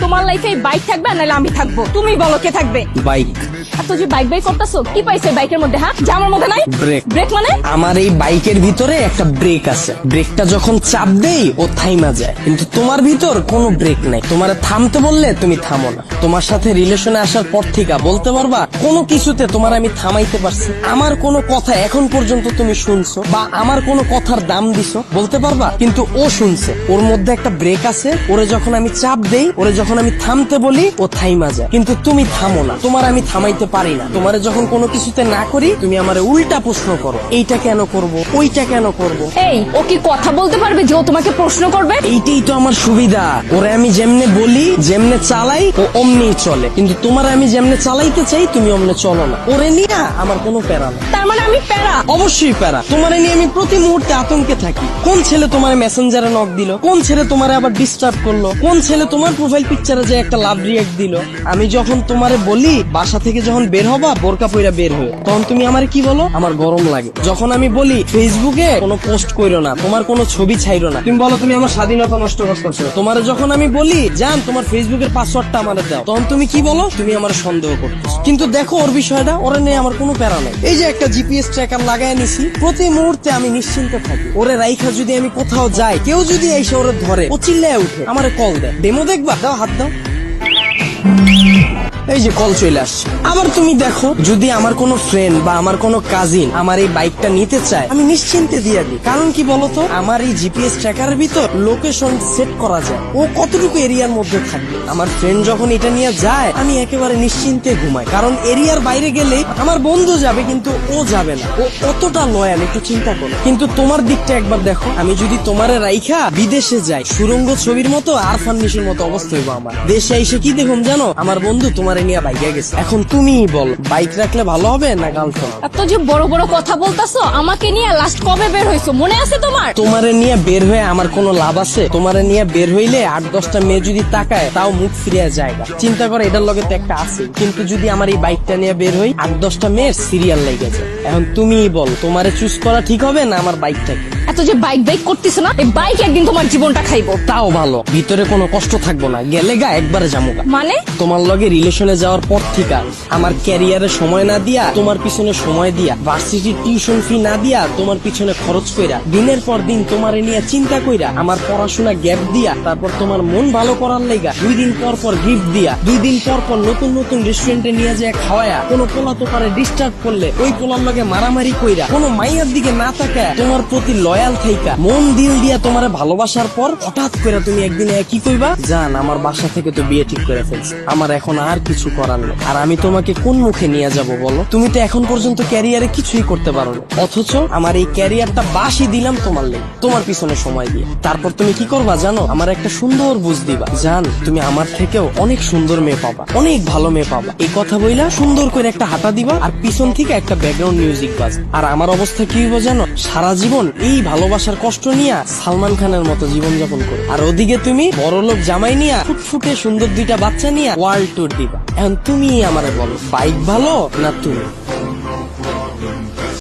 তোমার লাইফে বাইক থাকবে নাহলে আমি থাকব? তুমি বলো কে থাকবে? বাইক এত যে বাইক বাইক করতেছো কি পাইছে বাইকের মধ্যে হ্যাঁ? যে আমার মধ্যে নাই? ব্রেক ব্রেক মানে? আমার এই বাইকের ভিতরে একটা ব্রেক আছে। ব্রেকটা যখন চাপ দেই ও থাইমা যায়। কিন্তু তোমার ভিতর কোনো ব্রেক নাই। তোমার থামতে বললে তুমি থামো না। তোমার সাথে রিলেশনে আসার পর থেকে বলতে পারবা কোনো কিছুতে তোমার আমি থামাইতে পারছি। আমার কোনো কথা এখন পর্যন্ত তুমি শুনছো বা আমার কোনো কথার দাম দিছো বলতে পারবা কিন্তু ও শুনছে। ওর মধ্যে একটা ব্রেক আছে। ওরে যখন আমি চাপ দেই ওরে যখন আমি থামতে বলি ও থাইমা যায়। কিন্তু তুমি থামো না। তোমার আমি থামাইতে পারি না। তোমারে যখন কোনো কিছুতে না করি তুমি আমার উল্টা প্রশ্ন করো। এইটা কেন করব? ওইটা কেন করব? এই ও কি কথা বলতে পারবে যে ও তোমাকে প্রশ্ন করবে? এইটাই তো আমার সুবিধা। ওরে আমি যেমনে বলি যেমনে চালাই ও অমনি চলে। কিন্তু তোমার আমি যেমনে চালাইতে চাই তুমি অমনে চলো না। ওরে নিয়ে আমার কোনো প্যারা না। তার মানে আমি প্যারা? অবশ্যই প্যারা। তোমার নিয়ে আমি প্রতি মুহূর্তে আতঙ্কে থাকি। কোন ছেলে তোমার মেসেঞ্জারে নক দিল? কোন ছেলে তোমার আবার ডিস্টার্ব করল? কোন ছেলে তোমার প্রোফাইল পিকচারে যে একটা লাভ রিয়েক্ট দিল? আমি যখন তোমারে বলি বাসা থেকে যখন বের হবা, বোরকা পইরা বের হয়ে তখন তুমি আমারে কি বলো? আমার গরম লাগে। যখন আমি বলি, ফেসবুকে কোনো পোস্ট কইরো না, তোমার কোনো ছবি ছাইরো না। তুমি বলো, তুমি আমার স্বাধীনতা নষ্ট করছ। তোমার যখন আমি বলি, জান, তোমার ফেসবুকের পাসওয়ার্ডটা আমারে দাও। তখন তুমি কি বলো? তুমি আমার সন্দেহ করতেছো। কিন্তু দেখো, ওর বিষয়টা, ওরে নিয়ে আমার কোনো প্যারা নাই। এই যে একটা জিপিএস ট্র্যাকার লাগাই নিছি প্রতি মুহূর্তে আমি নিশ্চিন্তে থাকি। ওরে রাইখা, যদি আমি কোথাও যাই, কেউ যদি এসে ওরে ধরে, ও চিল্লায় উঠে, আমারে কল দেয়। ডেমো দেখবা? দাও, হাত দাও। এই যে কল চলে আসছে। আবার তুমি দেখো, যদি আমার কোনো ফ্রেন্ড বা আমার কোনো কাজিন আমার এই বাইকটা নিতে চায়, আমি নিশ্চিন্তে দিয়ে দিই। কারণ কি বলতো? আমার এই জিপিএস ট্র্যাকারের ভিতর লোকেশন সেট করা যায়। ও কতটুকু এরিয়ার মধ্যে থাকবে? আমার ফ্রেন্ড যখন এটা নিয়ে যায়, আমি একেবারে নিশ্চিন্তে ঘুমাই। কারণ এরিয়ার বাইরে গেলে আমার বন্ধু যাবে, কিন্তু ও যাবে না। ও কতটা লয়াল একটু চিন্তা করো। কিন্তু তোমার দিকটা একবার দেখো। আমি যদি তোমার রাইখা বিদেশে যাই, সুরঙ্গ ছবির মতো আর ফান্নিশের মতো অবস্থা হইব আমার। দেশে এসে কি দেখুন জানো? আমার বন্ধু তোমারে নিয়ে বাইকে গেছে। এখন তুমিই বল বাইক রাখলে ভালো হবে না গার্লফ্রেন্ড? এত যে বড় বড় কথা বলতাছো আমাকে নিয়ে লাস্ট কবে বের হইছো? মনে আছে তোমার? তোমারে নিয়ে বের হয়ে আমার কোনো লাভ আছে? তোমারে নিয়ে বের হইলে আট দশটা মেয়ে যদি তাকায় তাও মুখ ফিরিয়ে যায় চিন্তা করে এটার লগে তো একটা আছে। কিন্তু যদি আমার এই বাইকটা নিয়ে বের হই আট দশটা মেয়ের সিরিয়াল লেগেছে এখন তুমিই বল তোমারে চুজ করা ঠিক হবে না আমার বাইকটাকে? এত যে বাইক বাইক করতেছো না এই বাইক একদিন তোমার জীবনটা খাইবো। তাও ভালো। ভিতরে কোনো কষ্ট থাকব না। গেলে গা একবারে জামুগা। মানে? তোমার লগে রিলেশনে যাওয়ার পর থেকে আমার ক্যারিয়ারে সময় না দিয়া তোমার পিছনে সময় দিয়া ভার্সিটি টিউশন ফি না দিয়া তোমার পিছনে খরচ কইরা দিনের পর দিন তোমারে নিয়ে চিন্তা কইরা আমার পড়াশোনা গ্যাপ দিয়া তারপর তোমার মন ভালো করার লেগা দুই দিন পর পর গিফট দিয়া দুই দিন পর পর নতুন নতুন রেস্টুরেন্টে নিয়ে যায় খাওয়ায়া কোনো পোলা তো পারে ডিস্টার্ব করলে ওই পোলার লগে মারামারি কইরা কোনো মাইয়ার দিকে না তাকায় তোমার প্রতি লয়াল থাইকা। মন দিল দিয়া তোমারে ভালোবাসার পর হঠাৎ করে তুমি একদিন এ কি কইবা? জান, আমার বাসা থেকে তো বিয়ে ঠিক করে ফেলছে। আমার এখন আর কিছু করার নেই। আর আমি তোমাকে কোন মুখে নিয়ে যাব বলো? তুমি তো এখন পর্যন্ত ক্যারিয়ারে কিছুই করতে পারো না। অথচ আমার এই ক্যারিয়ারটা বাসি দিলাম তোমার লেগে, তোমার পিছনে সময় দিয়ে। তারপর তুমি কি করবা জানো? আমার একটা সুন্দর বুঝ দিবা। জান, তুমি আমার থেকেও অনেক সুন্দর মেয়ে পাবা। অনেক ভালো মেয়ে পাবা। এই কথা বইলা সুন্দর করে একটা হাঁটা দিবা আর পিছন থেকে একটা ব্যাকগ্রাউন্ড মিউজিক বাজ আর আমার অবস্থা কি হইব জানো? সারা জীবন এই ভালোবাসার কষ্ট নিয়ে সালমান খানের মতো জীবন যাপন করো। আর ওদিকে তুমি বড়লোক জামাই নিয়ে ফুটফুটে সুন্দর দুইটা বাচ্চা নিয়ে ওয়ার্ল্ড ট্যুর দিবা। এখন তুমি আমারে বলো বাইক ভালো না তুমি?